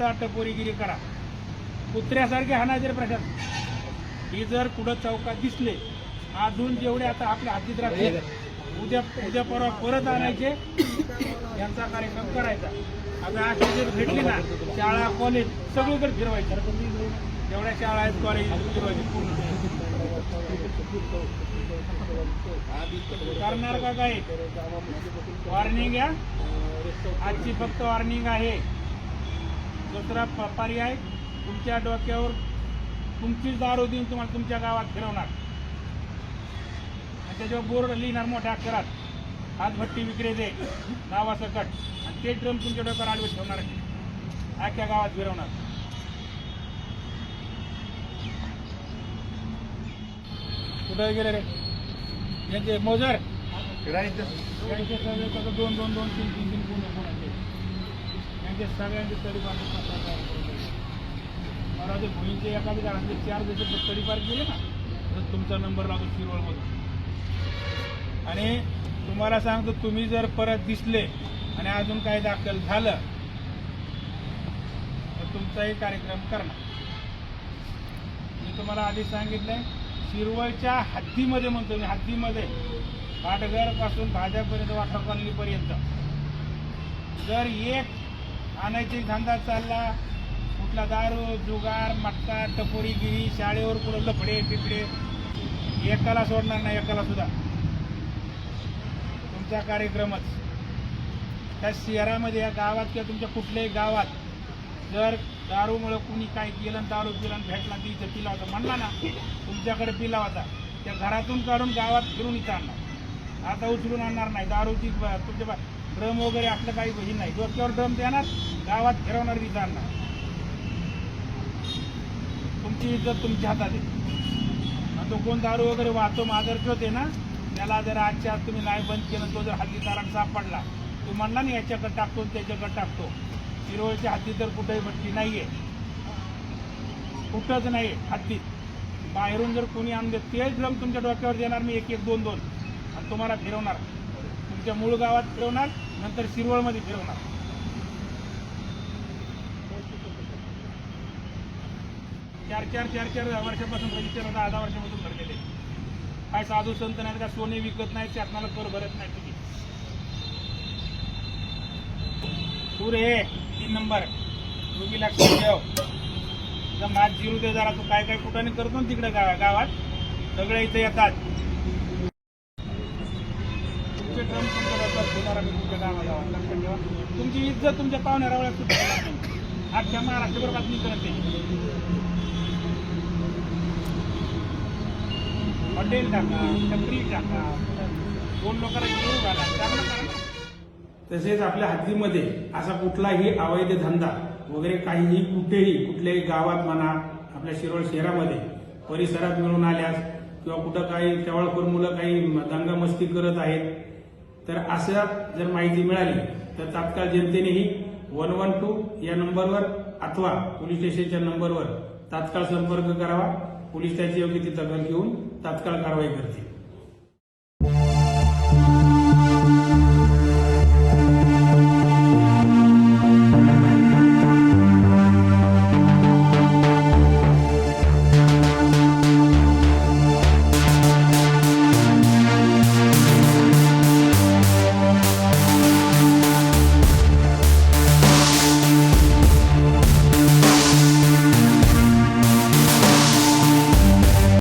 मटका टपोरीगिरी करा. कुत्र्यासारखे हाणायचे रे प्रशासन ही जर कुठं चौकात दिसले अजून जेवढे आता आपल्या हातीत राहते उद्या उद्या परवा परत आणायचे यांचा कार्यक्रम करायचा. आता अशी जर भेटली ना शाळा कॉलेज सगळीकडे फिरवायचं. जेवढ्या शाळा आहेत कॉलेज फिरवायचे. पूर्ण करणार का काय? वॉर्निंग या. आजची फक्त वॉर्निंग आहे. दुसरा पर्याय तुमच्या डोक्यावर तुमचीच दारू देऊन तुम्हाला तुमच्या गावात फिरवणार. आणि त्याच्यावर बोर्ड लिहिणार मोठ्या अक्षरात हातभट्टी विक्रेते नावासकट आणि ते ड्रम तुमच्या डोक्यावर आडवे ठेवणार अख्ख्या गावात फिरवणार. कुठं गेले रे? यांचे मोजर? दोन दोन दोन तीन तीन तीन गुण कोणाचे यांचे सगळ्यांचे तरी मला ते भुईंचे एखाद्या घरातले चार जसे तडी पार गेले ना तर तुमचा नंबर लागतो शिरवळमधून आणि तुम्हाला सांगतो तुम्ही जर परत दिसले आणि अजून काही दाखल झालं तर तुमचाही कार्यक्रम करणार. मी तुम्हाला आधी सांगितलंय शिरवळच्या हद्दीमध्ये म्हणतो मी हद्दीमध्ये पाटघरपासून भाज्यापर्यंत वाटा कॉलनीपर्यंत. जर एक आणायची धंदा चालला. कुठला दारू जुगार मटका टपोरीगिरी शाळेवर कुठं लफडे पिपडे एकाला सोडणार नाही एकाला सुद्धा. तुमचा कार्यक्रमच. त्या शहरामध्ये या गावात किंवा तुमच्या कुठल्याही गावात जर दारूमुळं कुणी काय केलं दारू पिलं भेटला ती इथं पिला होता. म्हणला ना तुमच्याकडे पिला होता. त्या घरातून काढून गावात फिरून इथं आणणार आता उचलून आणणार नाही. दारूची तुमच्या ड्रम वगैरे असलं काही हे नाही. डोक्यावर ड्रम देणार गावात फिरवणार विचारणार तुमची इज्जत तुमच्या हातात आहे. तो कोण दारू वगैरे वाहतो मादर आहे ना त्याला जर आजच्या आज तुम्ही नाही बंद केलं तो जर हल्ली तारात सापडला तो म्हणला ना याच्याकडे टाकतो त्याच्याकडे टाकतो. शिरोळच्या हद्दीत तर कुठेही भट्टी नाहीये. कुठंच नाही हद्दीत. बाहेरून जर कोणी आणले तेच ड्रम तुमच्या डोक्यावर देणार मी एक एक दोन दोन. आणि तुम्हाला फिरवणार. तुमच्या मूळ गावात फिरवणार. नंतर शिरवळमध्ये फिरवणार. चार चार चार चार वर्षापासून रजिस्टर होता दहा वर्षापासून भरलेले काय साधू संत नाही का सोने विकत नाही शासनाला कर भरत नाही तुम्ही तू रे तीन नंबर. तुम्ही लक्षात ठेव. तुझा जिरू दे जरा तू काय काय कुठं करतो ना तिकडे गावात. सगळे इथे येतात. तुमचे ट्रम्प तुमच्या आम्ही तुमच्या गावाला. लक्षात ठेवा. तुमची इज्जत तुमच्या पाहुण्या रावळ्यात सुद्धा अख्ख्या महाराष्ट्रभर बातमी करते हॉटेल टाका टपरी टाका. दोन लोकांना घेऊन घाला चांगलं करा तसेच आपल्या हद्दीमध्ये असा कुठलाही अवैध धंदा वगैरे काहीही कुठेही कुठल्याही गावात म्हणा आपल्या शिरोळ शहरामध्ये परिसरात मिळून आल्यास किंवा कुठं काही टवळखोर मुलं काही दंगामस्ती करत आहेत तर असं जर माहिती मिळाली तर तात्काळ जनतेनेही वन वन टू या नंबरवर अथवा पोलीस स्टेशनच्या नंबरवर तात्काळ संपर्क करावा. पोलीस त्याची योग्य ती दखल घेऊन तात्काळ कारवाई करतील.